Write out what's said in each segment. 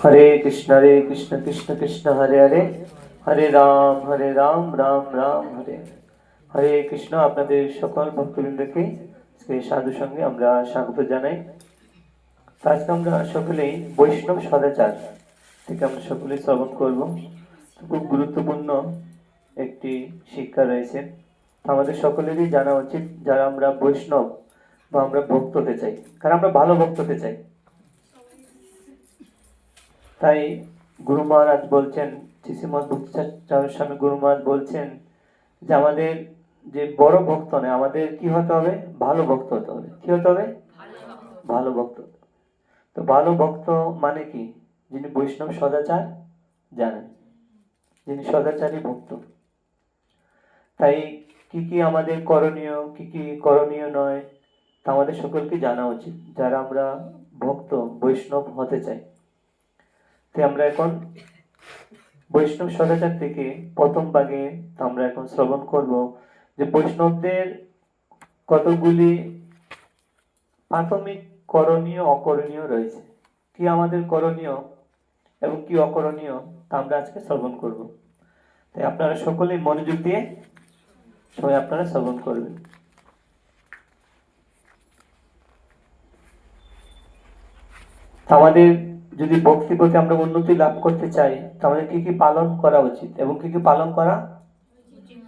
হরে কৃষ্ণ হরে কৃষ্ণ কৃষ্ণ কৃষ্ণ, হরে হরে। হরে রাম হরে রাম রাম রাম, হরে। হরে কৃষ্ণ, আপনাদের সকল ভক্তবৃন্দকে আজকে সাধু সঙ্গে আমরা স্বাগত জানাই। আজকে আমরা সকলেই বৈষ্ণব সদাচার থেকে আমরা সকলে শ্রবণ করব। খুব গুরুত্বপূর্ণ একটি শিক্ষা রয়েছে। আমাদের সকলেরই জানা উচিত যারা আমরা বৈষ্ণব বা আমরা ভক্ত হতে চাই, কারণ আমরা ভালো ভক্ত হতে চাই। তাই গুরু মহারাজ বলছেন স্বামী গুরু মহারাজ বলছেন যে আমাদের যে বড় ভক্ত নয়, আমাদের কি হতে হবে? ভালো ভক্ত হতে হবে। কি হতে হবে? ভালো ভক্ত। তো ভালো ভক্ত মানে কি? যিনি বৈষ্ণব সদাচার জানেন। যিনি সদাচারী ভক্ত। তাই কি কি আমাদের করণীয়, কি কি করণীয় নয় তা আমাদের সকলকে জানা উচিত। যারা আমরা ভক্ত, বৈষ্ণব হতে চাই। তাই আমরা এখন বৈষ্ণব সদাচার থেকে প্রথম ভাগে আমরা এখন শ্রবণ করব যে বৈষ্ণবদের কতগুলি প্রাথমিক করণীয়, অকরণীয় রয়েছে? কি আমাদের করণীয় এবং কি অকরণীয় তা আমরা আজকে শ্রবণ করব। তাই আপনারা সকলেই মনোযোগ দিয়ে সবাই আপনারা শ্রবণ করবেন। আমাদের যদি ভক্তি প্রতি আমরা উন্নতি লাভ করতে চাই, তাহলে কি কি পালন করা উচিত এবং কি কি পালন করা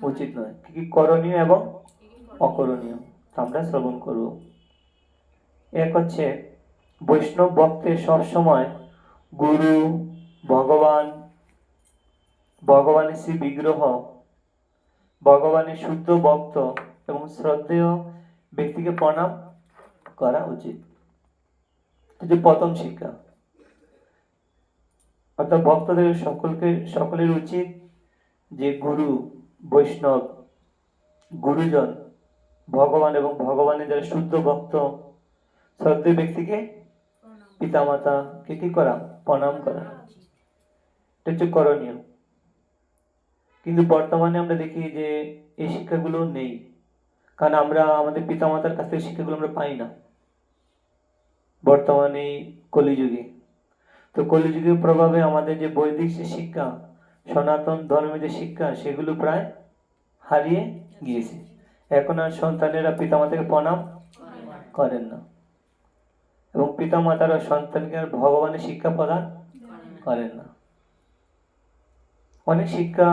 উচিত নয়? কি কি করণীয় এবং অকরণীয়? আমরা শ্রবণ করব। এক হচ্ছে বৈষ্ণব ভক্তের সবসময় গুরু, ভগবান, ভগবানের শ্রী বিগ্রহ, ভগবানের শুদ্ধ ভক্ত এবং শ্রদ্ধেয় ব্যক্তিকে প্রণাম করা উচিত। প্রথম শিক্ষা। অর্থাৎ ভক্তদের সকলকে সকলের উচিত যে গুরু বৈষ্ণব গুরুজন ভগবান এবং ভগবানের যারা শুদ্ধ ভক্ত শ্রদ্ধেয় ব্যক্তিকে পিতামাতা কে কি করা? প্রণাম করা। এটা হচ্ছে করণীয়। কিন্তু বর্তমানে আমরা দেখি যে এই শিক্ষাগুলো নেই। কারণ আমরা আমাদের পিতামাতার কাছ থেকে শিক্ষাগুলো আমরা পাই না। বর্তমানে কলিযুগে। তো কলিযুগের প্রভাবে আমাদের যে বৈদিক যে শিক্ষা, সনাতন ধর্মের যে শিক্ষা, সেগুলো প্রায় হারিয়ে গিয়েছে। এখন আর সন্তানেরা পিতামাতাকে প্রণাম করেন না। এবং পিতামাতারা সন্তানকে আর ভগবানের শিক্ষা প্রদান করেন না। অনেক শিক্ষা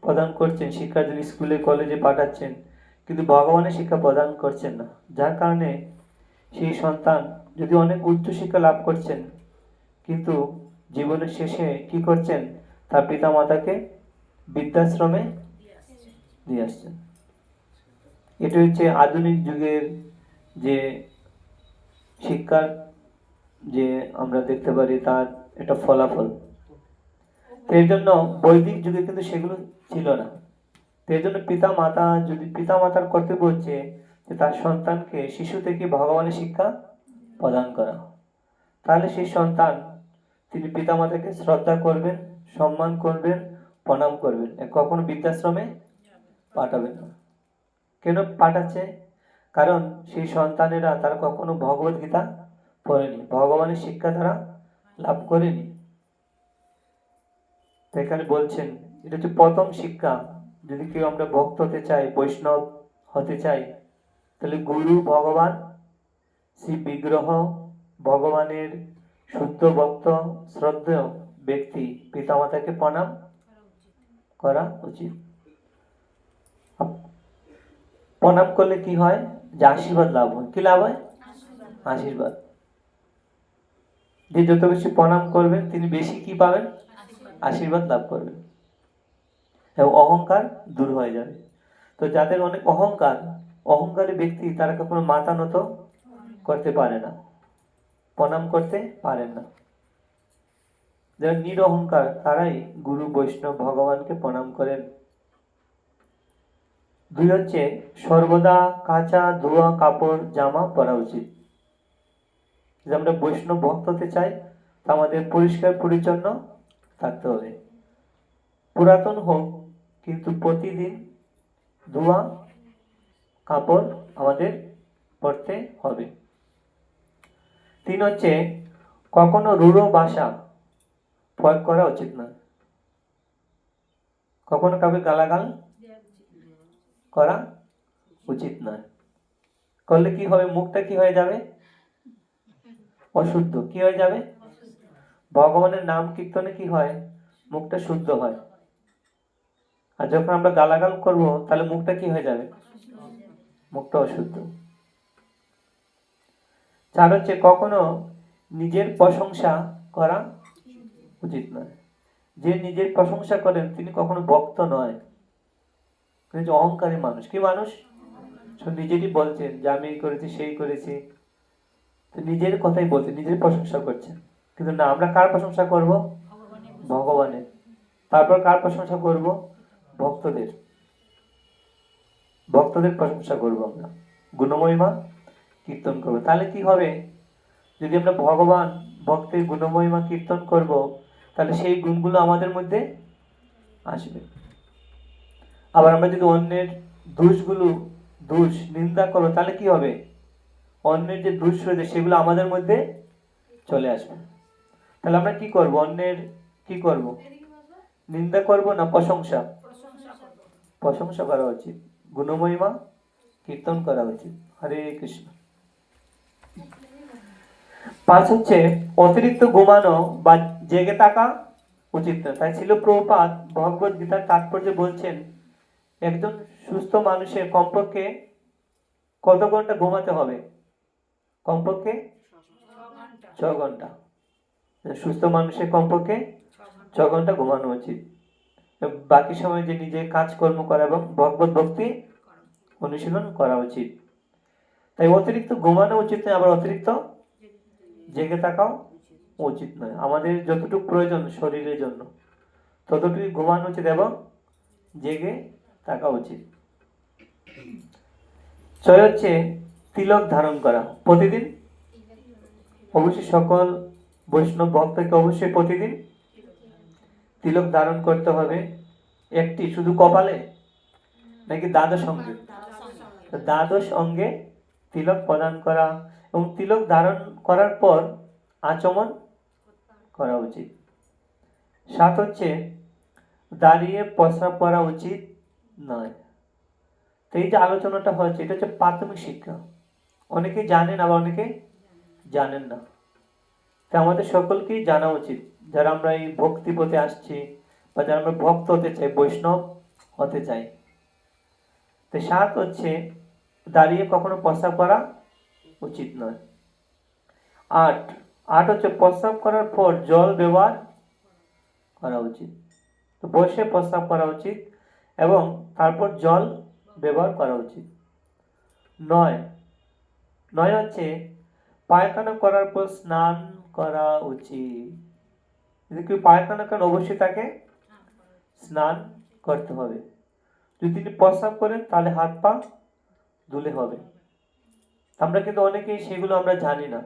প্রদান করছেন শিক্ষার্থী স্কুলে, কলেজে পাঠাচ্ছেন, কিন্তু ভগবানের শিক্ষা প্রদান করছেন না। যার কারণে সেই সন্তান যদি অনেক উচ্চ শিক্ষা লাভ করছেন কিন্তু জীবনের শেষে কি করছেন? তার পিতা মাতাকে বৃদ্ধাশ্রমে দিয়ে আসছেন। এটা হচ্ছে আধুনিক যুগের যে শিক্ষার যে আমরা দেখতে পারি তার একটা ফলাফল। এই জন্য বৈদিক যুগে কিন্তু সেগুলো ছিল না। এই জন্য পিতা মাতা যদি পিতা মাতার কর্তব্য হচ্ছে যে তার সন্তানকে শিশু থেকে ভগবানের শিক্ষা প্রদান করা। তাহলে সেই সন্তান তিনি পিতামাতাকে শ্রদ্ধা করবেন, সম্মান করবেন, প্রণাম করবেন। কখনো বৃদ্ধাশ্রমে পাঠাবেন না। কেন পাঠাচ্ছে? কারণ সেই সন্তানেরা তারা কখনো ভগবত গীতা পড়েনি, ভগবানের শিক্ষা তারা লাভ করেনি। এখানে বলছেন, এটা হচ্ছে প্রথম শিক্ষা। যদি কেউ আমরা ভক্ত হতে চাই, বৈষ্ণব হতে চাই, তাহলে গুরু, ভগবান, শ্রী বিগ্রহ, ভগবানের শুদ্ধ ভক্ত শ্রদ্ধেয় ব্যক্তি পিতামাতাকে প্রণাম করা উচিত। প্রণাম করলে কি হয়? যে আশীর্বাদ লাভ হয়। কি লাভ হয়? আশীর্বাদ। যে যত বেশি প্রণাম করবেন তিনি বেশি কি পাবেন? আশীর্বাদ। লাভ করবেন। এবং অহংকার দূর হয়ে যাবে। তো যাদের অনেক অহংকার অহংকারী ব্যক্তি তারা কখনো মাথা নত করতে পারে না। প্রণাম করতে পারেন না। যারা নিরহংকার, তারাই গুরু বৈষ্ণব ভগবানকে প্রণাম করেন। দুই হচ্ছে, সর্বদা কাঁচা ধোয়া কাপড় জামা পরা উচিত। যদি আমরা বৈষ্ণব ভক্ত হতে চাই, তা আমাদের পরিষ্কার পরিচ্ছন্ন থাকতে হবে। পুরাতন হোক, কিন্তু প্রতিদিন ধোয়া কাপড় আমাদের পরতে হবে। তিন হচ্ছে কখনো রূঢ় ভাষা প্রয়োগ করা উচিত না। কখনো কাউকে গালাগাল করা উচিত নয় করলে কি হবে? মুখটা কি হয়ে যাবে? অশুদ্ধ। কি হয়ে যাবে? ভগবানের নাম কীর্তনে কি হয়? মুখটা শুদ্ধ হয়। আর যখন আমরা গালাগাল করব, তাহলে মুখটা কি হয়ে যাবে? মুখটা অশুদ্ধ। চার হচ্ছে কখনো নিজের প্রশংসা করা উচিত নয়। যে নিজের প্রশংসা করেন, তিনি কখনো ভক্ত নয়। যে অহংকারী মানুষ। কি মানুষ? নিজেরই বলছেন যে আমি এই করেছি, সেই করেছি। তো নিজের কথাই বলছে, নিজের প্রশংসা করছেন কিন্তু না, আমরা কার প্রশংসা করব? ভগবানের। তারপর কার প্রশংসা করব? ভক্তদের। ভক্তদের প্রশংসা করব আমরা। গুণমহিমা কীর্তন করব। তাহলে কি হবে? যদি আমরা ভগবান, ভক্তের গুণমহিমা কীর্তন করব, তাহলে সেই গুণগুলো আমাদের মধ্যে আসবে। আবার আমরা যদি অন্যের দোষগুলো, দোষ, নিন্দা করো, তাহলে কি হবে? অন্যের যে দোষ রয়েছে, সেগুলো আমাদের মধ্যে চলে আসবে। তাহলে আমরা কি করব? অন্যের কি করব? নিন্দা করব না প্রশংসা? প্রশংসা করা উচিত। গুণমহিমা কীর্তন করা উচিত। হরে কৃষ্ণ। পাঁচ হচ্ছে, অতিরিক্ত ঘুমানো বা জেগে থাকা উচিত না। তাই ছিল প্রভুপাত ভগবত গীতার তাৎপর্য বলছেন, একজন সুস্থ মানুষের কমপক্ষে কত ঘণ্টা ঘুমাতে হবে? কমপক্ষে ছ ঘণ্টা। সুস্থ মানুষের কমপক্ষে ছ ঘণ্টা ঘুমানো উচিত। বাকি সময় যে নিজে কাজকর্ম করা এবং ভগবত ভক্তি অনুশীলন করা উচিত। তাই অতিরিক্ত ঘুমানো উচিত নয়, আবার অতিরিক্ত জেগে থাকাও উচিত নয়। আমাদের যতটুকু প্রয়োজন শরীরের জন্য ততটুকু ঘুমানো উচিত এবং জেগে থাকা উচিত। ছয় হচ্ছে তিলক ধারণ করা। প্রতিদিন? অবশ্যই সকল বৈষ্ণব ভক্তকে অবশ্যই প্রতিদিন তিলক ধারণ করতে হবে। একটি শুধু কপালে নাকি দ্বাদশ অঙ্গে? দ্বাদশ অঙ্গে তিলক প্রদান করা। এবং তিলক ধারণ করার পর আচমন করা উচিত। সাত হচ্ছে, দাঁড়িয়ে প্রস্রাব করা উচিত নয়। তো এই যে আলোচনাটা হচ্ছে, এটা হচ্ছে প্রাথমিক শিক্ষা। অনেকে জানেন, আবার অনেকে জানেন না। তা আমাদের সকলকেই জানা উচিত, যারা আমরা এই ভক্তি পথে আসছি বা যারা আমরা ভক্ত হতে চাই, বৈষ্ণব হতে চাই। তো সাত হচ্ছে, দাঁড়িয়ে কখনো প্রস্রাব করা উচিত নয়। আট। আট হচ্ছে প্রস্রাব করার পর জল ব্যবহার করা উচিত। তো বসে প্রস্রাব করা উচিত এবং তারপর জল ব্যবহার করা উচিত। নয়। নয় হচ্ছে পায়খানা করার পর স্নান করা উচিত। যদি কেউ পায়খানা করেন, অবশ্যই তাকে স্নান করতে হবে। যদি তিনি প্রস্রাব করেন, তাহলে হাত পা ধুলে হবে। আমরা কিন্তু অনেকেই সেগুলো আমরা জানি না।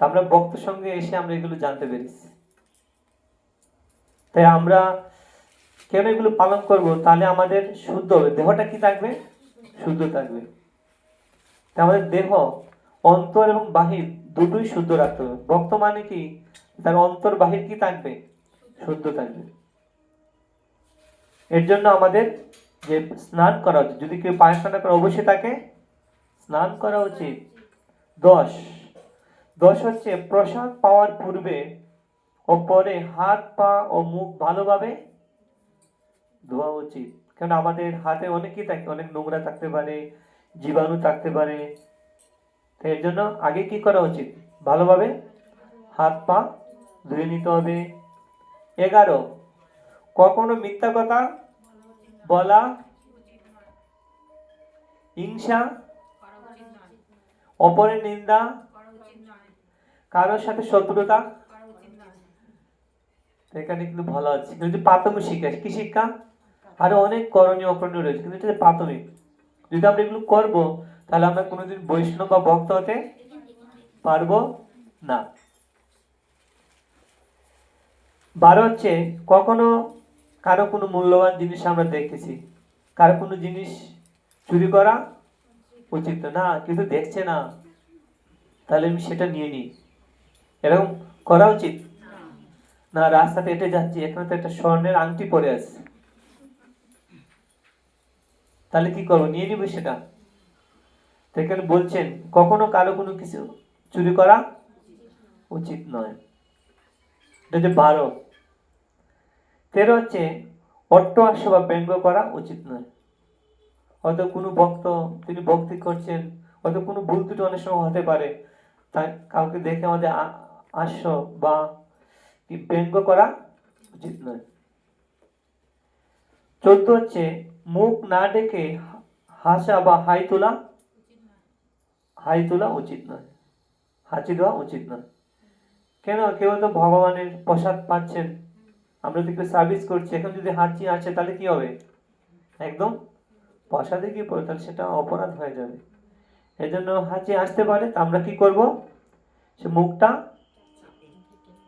আমরা ভক্ত সঙ্গে এসে আমরা এগুলো জানতে পেরেছি। তাই আমরা কেন এগুলো পালন করব? তাহলে আমাদের শুদ্ধ হবে। দেহটা কি থাকবে? শুদ্ধ থাকবে। তাই আমাদের দেহ, অন্তর এবং বাহির দুটোই শুদ্ধ রাখতে হবে। ভক্ত মানে কি? তার অন্তর, বাহির কি থাকবে? শুদ্ধ থাকবে। এর জন্য আমাদের যে স্নান করা উচিত। যদি কেউ পায়খানা করে, অবশ্যই তাকে স্নান করা উচিত। দশ। দশ হচ্ছে প্রসাদ পাওয়ার পূর্বে ও পরে হাত, পা ও মুখ ভালোভাবে ধোয়া উচিত। কারণ আমাদের হাতে অনেকই থাকে, অনেক নোংরা থাকতে পারে, জীবাণু থাকতে পারে। এর জন্য আগে কি করা উচিত? ভালোভাবে হাত, পা ধুয়ে নিতে হবে। এগারো, কখনো মিথ্যা কথা বলা, হিংসা, অপরের নিন্দা কারোর সাথে শত্রুতা? এখানে কিন্তু ভালো আছে। কিন্তু প্রাথমিক শিক্ষা, কি শিক্ষা? আরও অনেক করণীয় অকরণীয় রয়েছে, কিন্তু এটা প্রাথমিক। যদি আমরা এগুলো করব, তাহলে আমরা কোনোদিন বৈষ্ণব বা ভক্ত হতে পারব না। বারো হচ্ছে, কখনো কারও কোনো মূল্যবান জিনিস আমরা দেখতেছি কারও কোনো জিনিস চুরি করা উচিত না, কিন্তু দেখছে না, তাহলে আমি সেটা নিয়ে নিই। এরকম করা উচিত। না, রাস্তাতে হেঁটে যাচ্ছি, এখানে তো একটা স্বর্ণের আংটি পরে আছে। তাহলে কি করব? নিয়ে নিবি সেটা? তো এখানে বলছেন, কখনো কারও কোনো কিছু চুরি করা উচিত নয়। এটা হচ্ছে বারো। তেরো হচ্ছে অট্ট হাস্য বা ব্যঙ্গ করা উচিত নয়। হয়তো কোনো ভক্ত, তিনি ভক্তি করছেন, হয়তো কোনো ভুল ত্রুটি অনেক সময় হতে পারে। তাই কাউকে দেখে আমাদের হাস্য বা ব্যঙ্গ করা উচিত নয়। চোদ্দ হচ্ছে মুখ না ডেকে হাসা বা হাই তোলা। হাই তোলা উচিত নয়। হাঁচি দেওয়া উচিত নয়। কেন? কেউ তো ভগবানের প্রসাদ পাচ্ছেন। আমরা যদি সার্ভিস করছি। এখন যদি হাঁচি আসে তাহলে কি হবে? একদম প্রসাদে গিয়ে পড়ে, তাহলে সেটা অপরাধ হয়ে যাবে। এই জন্য হাঁচি আসতে পারে, তা আমরা কি করব? সে মুখটা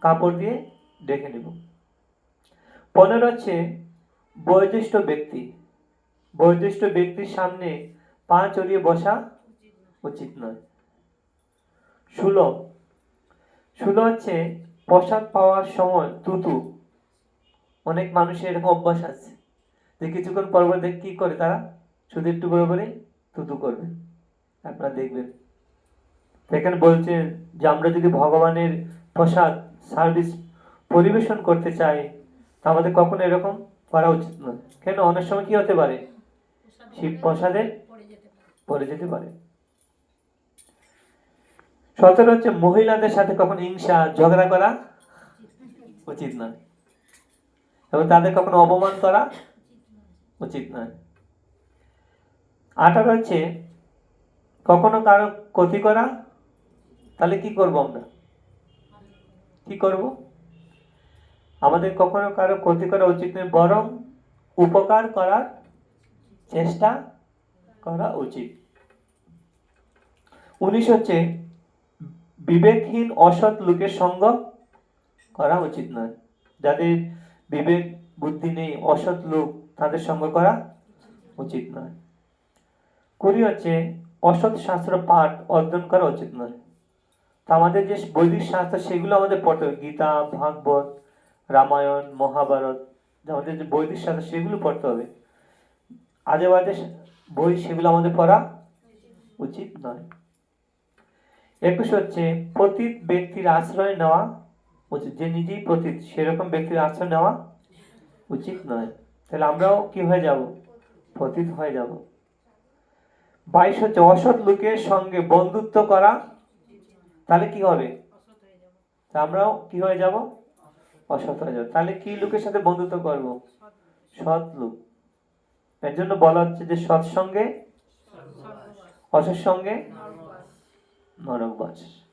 কাপড় দিয়ে ঢেকে নেব। পনেরো হচ্ছে বয়োজ্যেষ্ঠ ব্যক্তি। বয়োজ্যেষ্ঠ ব্যক্তির সামনে পা চড়িয়ে বসা উচিত নয়। ষোলো। ষোলো হচ্ছে প্রসাদ পাওয়ার সময় তুতু। অনেক মানুষের এরকম অভ্যাস আছে যে কিছুক্ষণ পর পর দেখ কি করে তারা? শুধু একটু করে করে তুতু করবে। আপনারা দেখবেন। এখানে বলছেন যে আমরা যদি ভগবানের প্রসাদ সার্ভিস পরিবেশন করতে চাই তা আমাদের কখনো এরকম করা উচিত নয়। কেন? অনেক সময় কি হতে পারে? শিব প্রসাদে পড়ে যেতে পারে। সতেরো হচ্ছে মহিলাদের সাথে কখনো হিংসা, ঝগড়া করা উচিত নয়। এবং তাদের কখনো অপমান করা উচিত নয়। আঠারো হচ্ছে কখনো কারও ক্ষতি করা, তাহলে কি করব আমরা? কি করব? আমাদের কখনো কারও ক্ষতি করা উচিত নয়, বরং উপকার করার চেষ্টা করা উচিত। উনিশ হচ্ছে, বিবেকহীন, অসৎ লোকের সঙ্গ করা উচিত নয়। যাদের বিবেক, বুদ্ধি নেই, অসৎ লোক তাদের সঙ্গ করা উচিত নয়। কুড়ি হচ্ছে, অসৎ শাস্ত্র পাঠ অর্জন করা উচিত নয়। আমাদের যে বৈদিক শাস্ত্র, সেগুলো আমাদের পড়তে হবে। গীতা, ভাগবত, রামায়ণ, মহাভারত আমাদের যে বৈদিক শাস্ত্র, সেগুলো পড়তে হবে। আজে বাজে বই, সেগুলো আমাদের পড়া উচিত নয়। একুশ হচ্ছে, পতিত ব্যক্তির আশ্রয় নেওয়া উচিত। যে নিজেই পতিত, সেরকম ব্যক্তির আশ্রয় নেওয়া উচিত নয়। তাহলে আমরাও কি হয়ে যাব? পতিত হয়ে যাব। বাইশ হচ্ছে, অসৎ লোকের সঙ্গে বন্ধুত্ব করা তাহলে কি হবে? আমরাও কি হয়ে যাব? অসৎ হয়ে যাব। তাহলে কি লোকের সাথে বন্ধুত্ব করব? সৎ লোক। এর জন্য বলা হচ্ছে যে সৎসঙ্গে অসৎ সঙ্গে নরকবাস।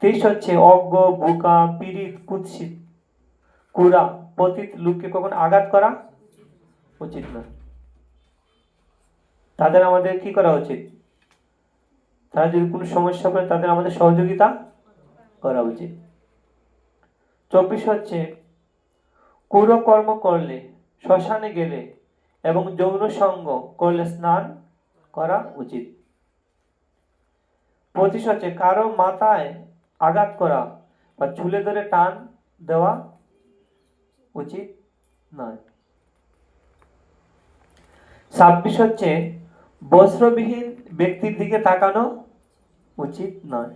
তেইশ হচ্ছে অজ্ঞ বোকা পীড়িত কুৎসিত কুড়া পতিত লোককে কখন আঘাত করা? উচিত নয়। তাদের আমাদের কি করা উচিত? তারা যদি কোনো সমস্যা পড়ে তাদের আমাদের সহযোগিতা করা উচিত। চব্বিশ হচ্ছে কুরকর্ম করলে, শ্মশানে গেলে এবং যৌন সঙ্গ করলে স্নান করা উচিত। পঁচিশ হচ্ছে, কারও মাথায় আঘাত করা বা ঝুলে ধরে টান দেওয়া উচিত নয়। ছাব্বিশ হচ্ছে, বস্ত্রবিহীন ব্যক্তির দিকে তাকানো উচিত নয়।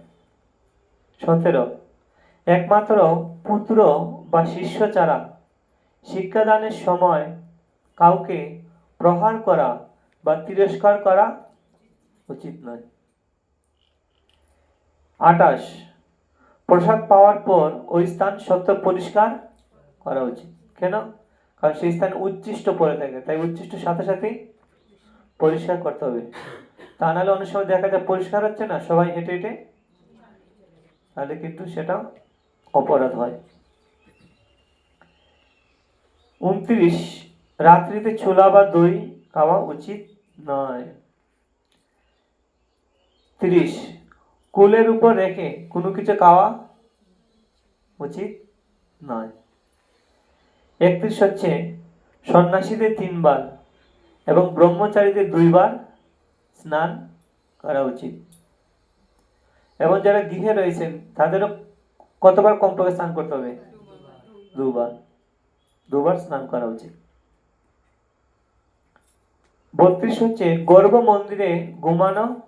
সতেরো, একমাত্র পুত্র বা শিষ্য ছাড়া শিক্ষাদানের সময় কাউকে প্রহার করা বা তিরস্কার করা উচিত নয়। আটাশ প্রসাদ পাওয়ার পর ওই স্থান সত্য পরিষ্কার করা উচিত। কেন? কারণ সেই স্থান উচ্ছিষ্ট পড়ে থাকে, তাই উচ্ছিষ্ট সাথে সাথেই পরিষ্কার করতে হবে। তা নাহলে অনেক সময় দেখা যায় পরিষ্কার হচ্ছে না, সবাই হেঁটে হেঁটে। তাহলে কিন্তু সেটা অপরাধ হয়। উনত্রিশ, রাত্রিতে ছোলা বা দই খাওয়া উচিত নয়। তিরিশ, কোলের উপর রেখে কোনো কিছু খাওয়া উচিত নয়। একত্রিশ হচ্ছে সন্ন্যাসীদের তিনবার। এবং ব্রহ্মচারীদের দুইবার স্নান করা উচিত। এবং যারা গৃহে রয়েছেন, তাদেরও কতবার কমপক্ষে স্নান করতে হবে? দুবার। দুবার স্নান করা উচিত। বত্রিশ হচ্ছে, গর্ভ মন্দিরে ঘুমানো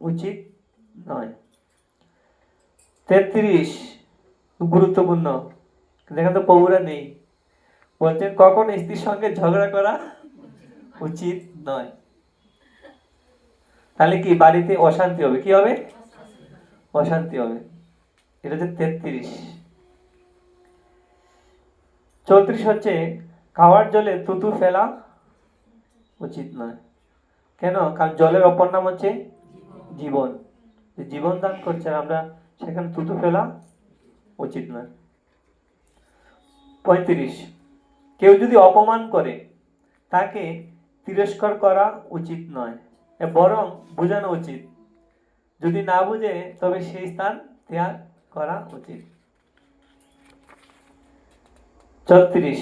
উচিত নয়। তেত্রিশ, গুরুত্বপূর্ণ। দেখেন তো প্রভুরা নেই। বলছেন, কখন স্ত্রীর সঙ্গে ঝগড়া করা উচিত নয়। তাহলে কি বাড়িতে অশান্তি হবে? কি হবে? অশান্তি হবে। এটা হচ্ছে তেত্রিশ। চৌত্রিশ হচ্ছে খাওয়ার জলে তুতু ফেলা উচিত নয়। কেন? কারণ জলের অপর নাম হচ্ছে জীবন। জীবন দান করছে আমরা সেখানে তুতু ফেলা উচিত নয়। পঁয়ত্রিশ। কেউ যদি অপমান করে, তাকে তিরস্কার করা উচিত নয় বরং বোঝানো উচিত। যদি না বুঝে, তবে সেই স্থান ত্যাগ করা উচিত। ছত্রিশ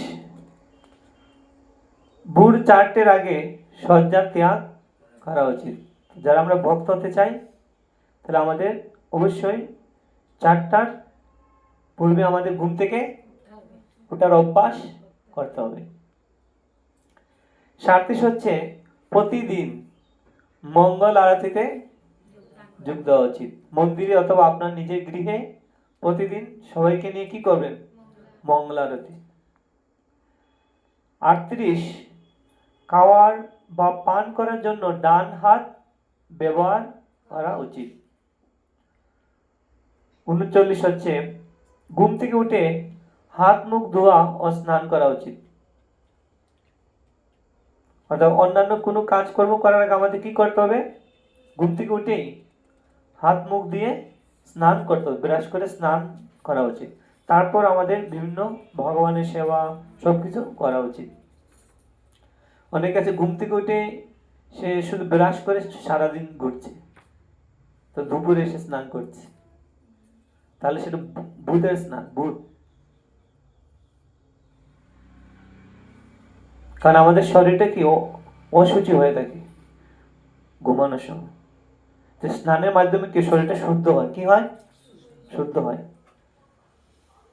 ভোর চারটের আগে শয্যা ত্যাগ করা উচিত। যারা আমরা ভক্ত হতে চাই তাহলে আমাদের অবশ্যই চারটার পূর্বে আমাদের ঘুম থেকে ওটার অভ্যাস করতে হবে। সাতত্রিশ হচ্ছে প্রতিদিন মঙ্গল আরতিতে যোগ দেওয়া উচিত। মন্দিরে অথবা আপনার নিজের গৃহে প্রতিদিন সবাইকে নিয়ে কি করবেন? মঙ্গল আরতি। আটত্রিশ, খাওয়ার বা পান করার জন্য ডান হাত ব্যবহার করা উচিত। উনচল্লিশ হচ্ছে, ঘুম থেকে উঠে হাত, মুখ, ধোয়া ও স্নান করা উচিত। অর্থাৎ অন্যান্য কোনো কাজকর্ম করার আগে আমাদের কী করতে হবে? ঘুম থেকে উঠেই হাত মুখ দিয়ে স্নান করতে হবে, ব্রাশ করে স্নান করা উচিত। তারপর আমাদের বিভিন্ন ভগবানের সেবা সব কিছু করা উচিত। অনেক আছে, ঘুম থেকে উঠে সে শুধু ব্রাশ করে সারাদিন ঘুরছে। তো দুপুরে এসে স্নান করছে। তাহলে সেটা ভূতের স্নান, ভূত। কারণ আমাদের শরীরটা কি অসুচি হয়ে থাকে। ঘুমানোর সময়। তো স্নানের মাধ্যমে কি শরীরটা শুদ্ধ হয়? কি হয়? শুদ্ধ হয়।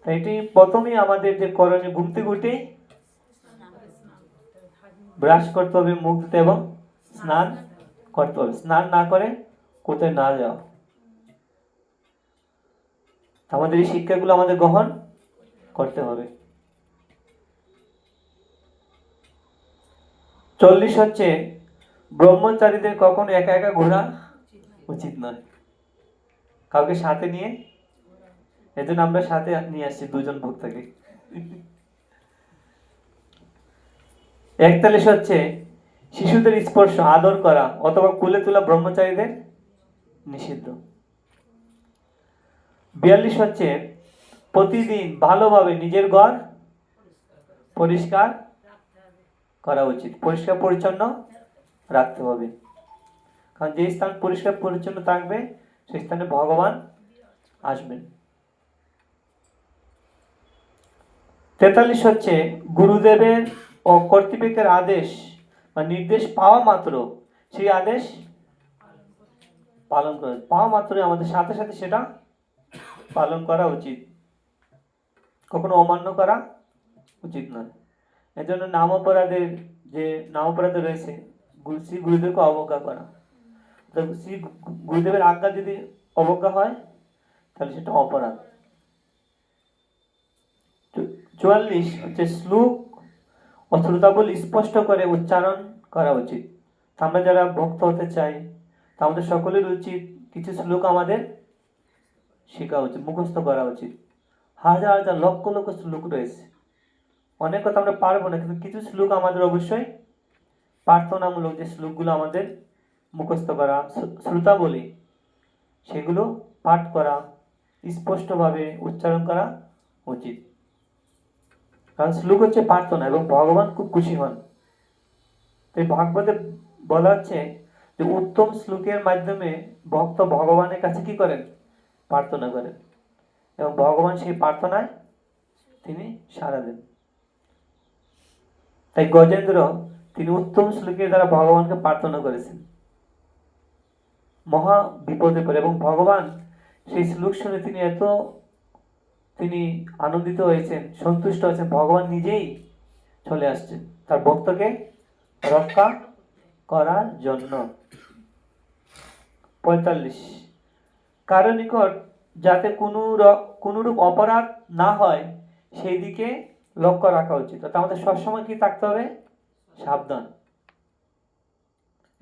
এটি প্রথমেই আমাদের যে করণীয় ঘুম থেকে উঠেই ব্রাশ করতে হবে, মুখ ধুতে এবং স্নান করতে হবে। স্নান না করে কোথায় না যাওয়া। আমাদের এই শিক্ষাগুলো আমাদের গ্রহণ করতে হবে। চল্লিশ হচ্ছে ব্রহ্মচারীদের কখনো একা একা ঘোরা উচিত নয়। কাউকে সাথে নিয়ে? এজন্য আমরা সাথে নিয়ে আসছি দুজন ভক্তকে। একতাল্লিশ হচ্ছে শিশুদের স্পর্শ, আদর করা অথবা কুলে তোলা ব্রহ্মচারীদের নিষিদ্ধ। বিয়াল্লিশ হচ্ছে প্রতিদিন ভালোভাবে নিজের ঘর পরিষ্কার করা উচিত। পরিষ্কার পরিচ্ছন্ন রাখতে হবে। কারণ যে স্থান পরিষ্কার পরিচ্ছন্ন থাকবে, সেই স্থানে ভগবান আসবেন। তেতাল্লিশ হচ্ছে গুরুদেবের ও কর্তৃপক্ষের আদেশ বা নির্দেশ পাওয়া মাত্র, সেই আদেশ পালন করা। পাওয়া মাত্রই আমাদের সাথে সাথে সেটা পালন করা উচিত। কখনো অমান্য করা উচিত নয়। এজন্য নাম অপরাধের যে নাম অপরাধ রয়েছে শ্রী গুরুদেবকে অবজ্ঞা করা। তো শ্রী গুরুদেবের আজ্ঞা যদি অবজ্ঞা হয়, তাহলে সেটা অপরাধ। চুয়াল্লিশ, হচ্ছে শ্লোক ও শ্রোতাবলী স্পষ্ট করে উচ্চারণ করা উচিত। আমরা যারা ভক্ত হতে চাই, তা আমাদের সকলের উচিত কিছু শ্লোক আমাদের শেখা উচিত, মুখস্থ করা উচিত। হাজার হাজার লক্ষ লক্ষ শ্লোক রয়েছে। অনেক কথা আমরা পারব না, কিন্তু কিছু শ্লোক আমাদের অবশ্যই প্রার্থনামূলক যে শ্লোকগুলো আমাদের মুখস্থ করা, শ্রো- শ্রোতাবলী, সেগুলো পাঠ করা, স্পষ্টভাবে উচ্চারণ করা উচিত। কারণ শ্লোক হচ্ছে প্রার্থনা এবং ভগবান খুব খুশি হন। তাই ভাগবতে বলা হচ্ছে যে উত্তম শ্লোকের মাধ্যমে ভক্ত ভগবানের কাছে কি করেন? প্রার্থনা করেন। এবং ভগবান সেই প্রার্থনায় তিনি সারা দেন। তাই গজেন্দ্র তিনি উত্তম শ্লোকের দ্বারা ভগবানকে প্রার্থনা করেছেন। মহা বিপদে পড়ে এবং ভগবান সেই শ্লোক শুনে তিনি এত তিনি আনন্দিত হয়েছেন, সন্তুষ্ট হয়েছেন, ভগবান নিজেই চলে আসছেন। তার ভক্তকে রক্ষা করার জন্য। পঁয়তাল্লিশ। কারও নিকট যাতে কোনো কোনোরূপ অপরাধ না হয় সেই দিকে লক্ষ্য রাখা উচিত। অর্থাৎ আমাদের সবসময় কি থাকতে হবে? সাবধান।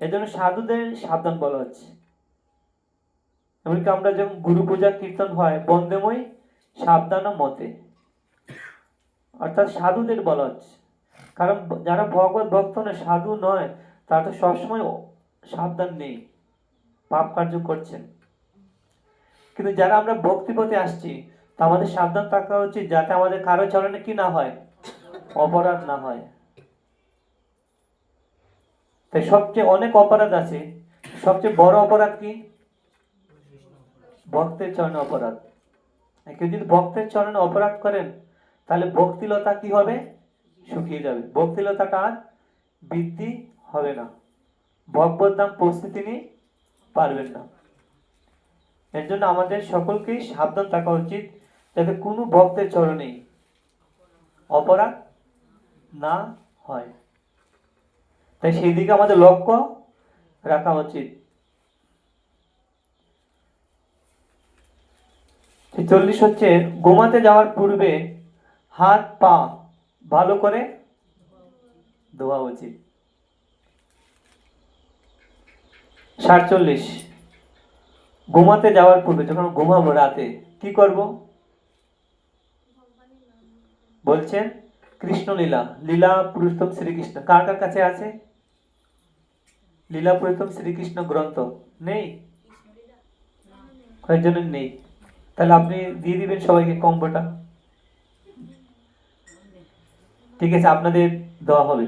এজন্য সাধুদের সাবধান বলা হচ্ছে। এমনকি আমরা যখন গুরু পূজা, কীর্তন হয়, বন্দেময় সাবধান মতে। অর্থাৎ সাধুদের বলা হচ্ছে। কারণ যারা ভগবত ভক্ত নয়, সাধু নয়, তারা তো সবসময় সাবধান নেই, পাপ কার্য করছেন। কিন্তু যারা আমরা ভক্তিপথে আসছি তা আমাদের সাবধান থাকা উচিত যাতে আমাদের কারও চরণে কি না হয়, অপরাধ না হয়। তাই সবচেয়ে অনেক অপরাধ আছে। সবচেয়ে বড় অপরাধ কি? ভক্তের চরণে অপরাধ। কেউ যদি ভক্তের চরণে অপরাধ করেন, তাহলে ভক্তিলতা কি হবে? শুকিয়ে যাবে। ভক্তিলতাটা আর বৃদ্ধি হবে না। ভগবত দাম পৌঁছতে তিনি পারবেন না। এর জন্য আমাদের সকলকেই সাবধান থাকা উচিত। যাতে কোনো ভক্তের চরণেই অপরাধ না হয়। তাই সেই দিকে আমাদের লক্ষ্য রাখা উচিত। চল্লিশ হচ্ছে ঘুমাতে যাওয়ার পূর্বে হাত পা ভালো করে ধোয়া উচিত। সাতচল্লিশ ঘুমাতে যাওয়ার পূর্বে, যখন ঘুমাবো রাতে, কি করব? বলছেন কৃষ্ণ লীলা পুরুষোত্তম শ্রীকৃষ্ণ। কার কার কাছে আছে? লীলা পুরুষোত্তম শ্রীকৃষ্ণ গ্রন্থ। নেই? কয়েকজনের নেই। তাহলে আপনি দিয়ে দিবেন সবাইকে কম্বোটা। ঠিক আছে, আপনাদের দেওয়া হবে।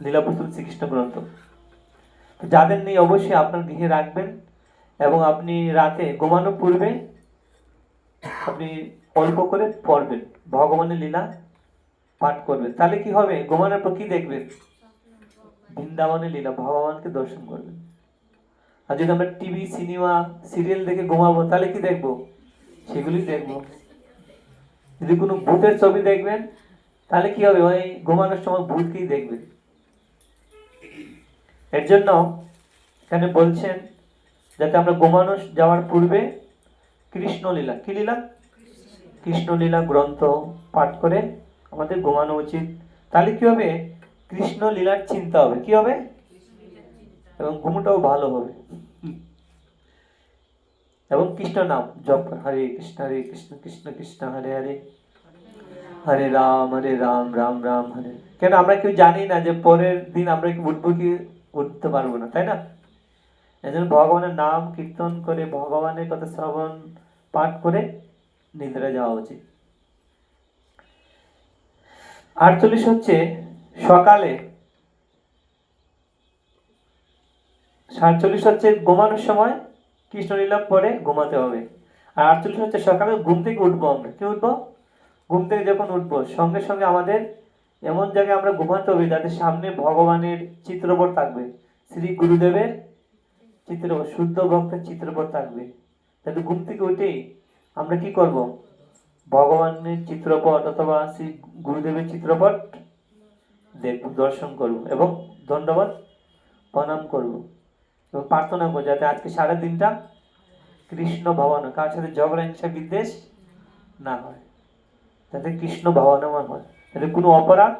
লীলা পুরুষোত্তম শ্রীকৃষ্ণ গ্রন্থ। তো যাদের নেই, অবশ্যই আপনার গৃহে রাখবেন এবং আপনি রাতে ঘুমানোর পূর্বে আপনি অল্প করে পড়বেন, ভগবানের লীলা পাঠ করবেন। তাহলে কি হবে? ঘুমানোর পর কি দেখবেন? বৃন্দাবনের লীলা, ভগবানকে দর্শন করবেন। আর যদি আমরা টিভি সিনেমা সিরিয়াল দেখে ঘুমাবো, তাহলে কি দেখব? সেগুলি দেখব। যদি কোনো ভূতের ছবি দেখবেন, তাহলে কি হবে? ওই ঘুমানোর সময় ভূতকেই দেখবেন। এর জন্য এখানে বলছেন, যাতে আমরা ঘুমানো যাওয়ার পূর্বে কৃষ্ণ লীলা কি লীলা? কৃষ্ণ লীলা গ্রন্থ পাঠ করে আমাদের ঘুমানো উচিত। তাহলে কি হবে? কৃষ্ণলীলার চিন্তা হবে। কি হবে? এবং ঘুমটাও ভালো হবে। এবং কৃষ্ণ নাম জপ হরে কৃষ্ণ হরে কৃষ্ণ কৃষ্ণ কৃষ্ণ, হরে হরে। হরে রাম হরে রাম রাম রাম, হরে। কেন? আমরা কেউ জানি না যে পরের দিন আমরা কি উঠবো কি উঠতে পারব না, তাই না? এজন্য ভগবানের নাম কীর্তন করে, ভগবানের কথা শ্রবণ, পাঠ করে নিদ্রা যাওয়া উচিত। আটচল্লিশ হচ্ছে সকালে। সাতচল্লিশ হচ্ছে ঘুমানোর সময়। কৃষ্ণলীলা পরে ঘুমাতে হবে। আর আটচল্লিশ হচ্ছে সকালে ঘুম থেকে উঠবো আমরা। কি উঠবো? ঘুম থেকে যখন উঠবো, সঙ্গে সঙ্গে আমাদের এমন জায়গায় আমরা ঘুমাতে হবে যাতে সামনে ভগবানের চিত্রপট থাকবে। শ্রী গুরুদেবের চিত্রপট শুদ্ধ ভক্তের চিত্রপট থাকবে। যাতে ঘুম থেকে উঠেই আমরা কি করব? ভগবানের চিত্রপট অথবা শ্রী গুরুদেবের চিত্রপট দেখব দর্শন করব এবং ধন্যবাদ প্রণাম করব। এবং প্রার্থনা করব যাতে আজকে সারা দিনটা কৃষ্ণ ভাবানো কার সাথে ঝগড়া, হিংসা, বিদ্বেষ না হয়। যাতে কৃষ্ণ ভাবানময় হয়, যাতে কোনো অপরাধ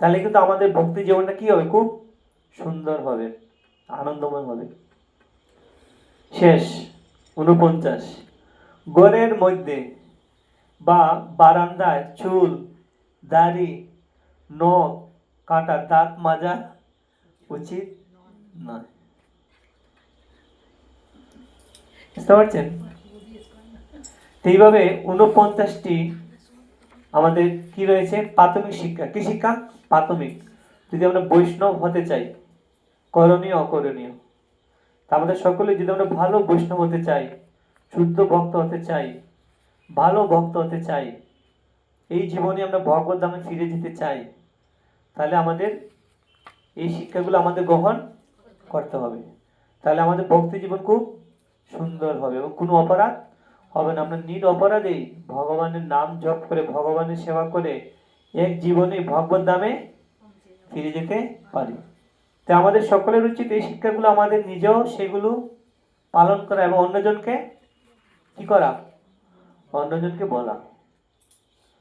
তাহলে কিন্তু আমাদের ভক্তি জীবনটা কি হবে? খুব সুন্দর হবে, আনন্দময় হবে। শেষ। উনপঞ্চাশ ঘরের মধ্যে বা বারান্দায় চুল, দাড়ি, নখ কাটা দাঁত মাজা উচিত নয়। বুঝতে পারছেন? এইভাবে উনপঞ্চাশটি আমাদের কি রয়েছে? প্রাথমিক শিক্ষা। কি শিক্ষা? প্রাথমিক। যদি আমরা বৈষ্ণব হতে চাই, করণীয় অকরণীয়। আমাদের সকলে যদি আমরা ভালো বৈষ্ণব হতে চাই, শুদ্ধ ভক্ত হতে চাই, ভালো ভক্ত হতে চাই, এই জীবনে আমরা ভগবত ধামে ফিরে যেতে চাই, তাহলে আমাদের এই শিক্ষাগুলো আমাদের গ্রহণ করতে হবে। তাহলে আমাদের ভক্তি জীবন খুব সুন্দর হবে এবং কোনো অপরাধ হবে না। আমরা নির অপরাধেই ভগবানের নাম জপ করে, ভগবানের সেবা করে এক জীবনে ভগবত দামে ফিরে যেতে পারি। তো আমাদের সকলের উচিত এই শিক্ষাগুলো আমাদের নিজেও সেগুলো পালন করা এবং অন্যজনকে কি করা? অন্যজনকে বলা।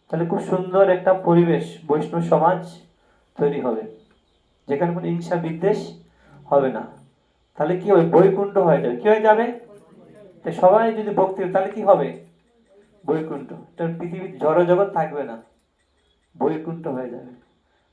তাহলে খুব সুন্দর একটা পরিবেশ, বৈষ্ণব সমাজ তৈরি হবে। যেখানে কোনো হিংসা, বিদ্বেষ হবে না। তাহলে কি হবে? বৈকুণ্ঠ হয়ে যাবে। কি হয়ে যাবে? তো সবাই যদি ভক্তি তাহলে কি হবে? বৈকুণ্ঠ। তো পৃথিবীর জড় জগৎ থাকবে না। বৈকুণ্ঠ হয়ে যাবে।